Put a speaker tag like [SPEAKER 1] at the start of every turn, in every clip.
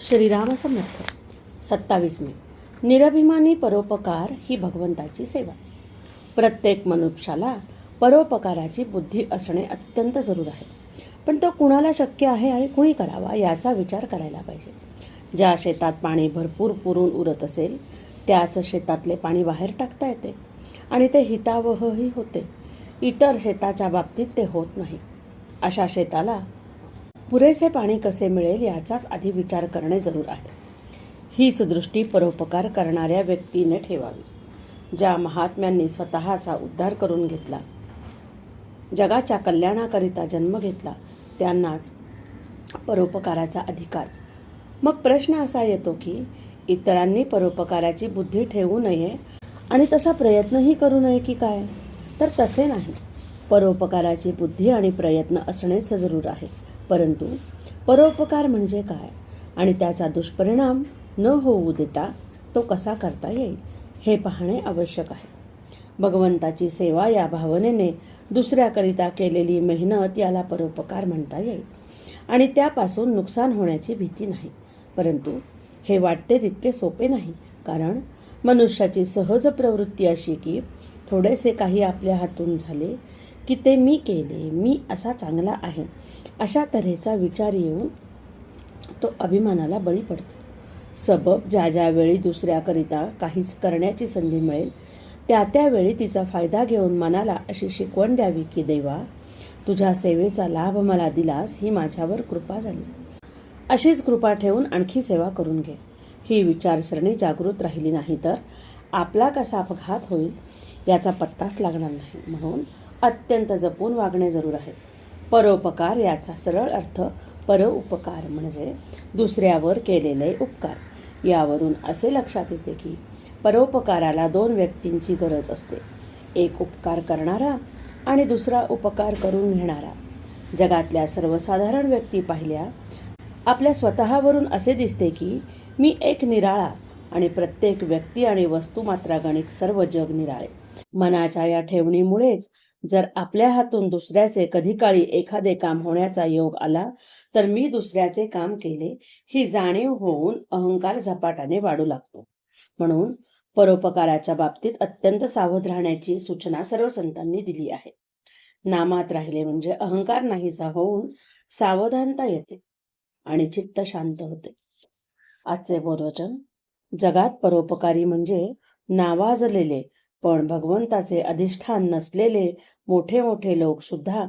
[SPEAKER 1] श्रीराम समर्थ सत्तावीस मे निरभिमानी परोपकार ही भगवंताची सेवाच प्रत्येक मनुष्याला परोपकाराची बुद्धी असणे अत्यंत जरूर आहे. पण तो कुणाला शक्य आहे आणि कुणी करावा याचा विचार करायला पाहिजे. ज्या शेतात पाणी भरपूर पुरून उरत असेल त्याच शेतातले पाणी बाहेर टाकता येते आणि ते हितावहही होते. इतर शेताच्या बाबतीत ते होत नाही. अशा शेताला पुरेसे पाणी कसे मिळेल याचाच आधी विचार करणे जरूर आहे. हीच दृष्टी परोपकार करणाऱ्या व्यक्तीने ठेवावी. ज्या महात्म्यांनी स्वतःचा उद्धार करून घेतला जगाच्या कल्याणाकरिता जन्म घेतला त्यांनाच परोपकाराचा अधिकार. मग प्रश्न असा येतो की इतरांनी परोपकाराची बुद्धी ठेवू नये आणि तसा प्रयत्नही करू नये की काय? तर तसे नाही. परोपकाराची बुद्धी आणि प्रयत्न असणेच जरूर आहे. परंतु परोपकार म्हणजे काय आणि त्याचा दुष्परिणाम न होऊ देता तो कसा करता येईल हे पाहणे आवश्यक आहे. भगवंताची सेवा या भावनेने दुसऱ्याकरिता केलेली मेहनत याला परोपकार म्हणता येईल आणि त्यापासून नुकसान होण्याची भीती नाही. परंतु हे वाटते तितके सोपे नाही कारण मनुष्याची सहज प्रवृत्ती अशी की थोडेसे काही आपल्या हातून झाले की ते मी केले मी असा चांगला आहे. अशा तऱ्हेचा विचार येऊन तो अभिमानाला बळी पडतो. सबब ज्या ज्यावेळी दुसऱ्याकरिता काहीच करण्याची संधी मिळेल त्या त्यावेळी तिचा फायदा घेऊन मनाला अशी शिकवण द्यावी की देवा तुझ्या सेवेचा लाभ मला दिलास ही माझ्यावर कृपा झाली. अशीच कृपा ठेवून आणखी सेवा करून घे ही विचारसरणी जागृत राहिली नाही तर आपला कसा अपघात होईल? याचा पत्ताच लागणार नाही. म्हणून अत्यंत जपून वागणे जरूर आहे. परोपकार याचा सरळ अर्थ परोपकार म्हणजे दुसऱ्यावर केलेले उपकार. यावरून असे लक्षात येते की परोपकाराला दोन व्यक्तींची गरज असते. एक उपकार करणारा आणि दुसरा उपकार करून घेणारा. जगातल्या सर्वसाधारण व्यक्ती पाहिल्या आपल्या स्वतःवरून असे दिसते की मी एक निराळा आणि प्रत्येक व्यक्ती आणि वस्तू मात्र गणिक सर्व जग निराळे. मनाच्या या ठेवणीमुळेच जर आपल्या हातून दुसऱ्याचे कधी काळी एखादे काम होण्याचा योग आला तर मी दुसऱ्याचे काम केले ही जाणीव होऊन अहंकार झपाट्याने वाढू लागतो. म्हणून परोपकाराच्या बाबतीत अत्यंत सावध राहण्याची सूचना सर्व संतांनी दिली आहे. नामात राहिले म्हणजे अहंकार नाहीसा होऊन सावधानता येते आणि चित्त शांत होते. आजचे बोधवचन जगात परोपकारी म्हणजे नावाजलेले पण भगवंताचे अधिष्ठान नसलेले मोठे मोठे लोक सुद्धा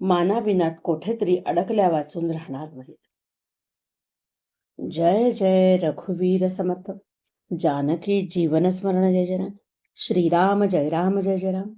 [SPEAKER 1] मानाविनात कोठेतरी अडकल्या वाचून राहणार नाहीत. जय जय रघुवीर समर्थ. जानकी जीवन स्मरण जय जय राम श्रीराम जय राम जय जय राम.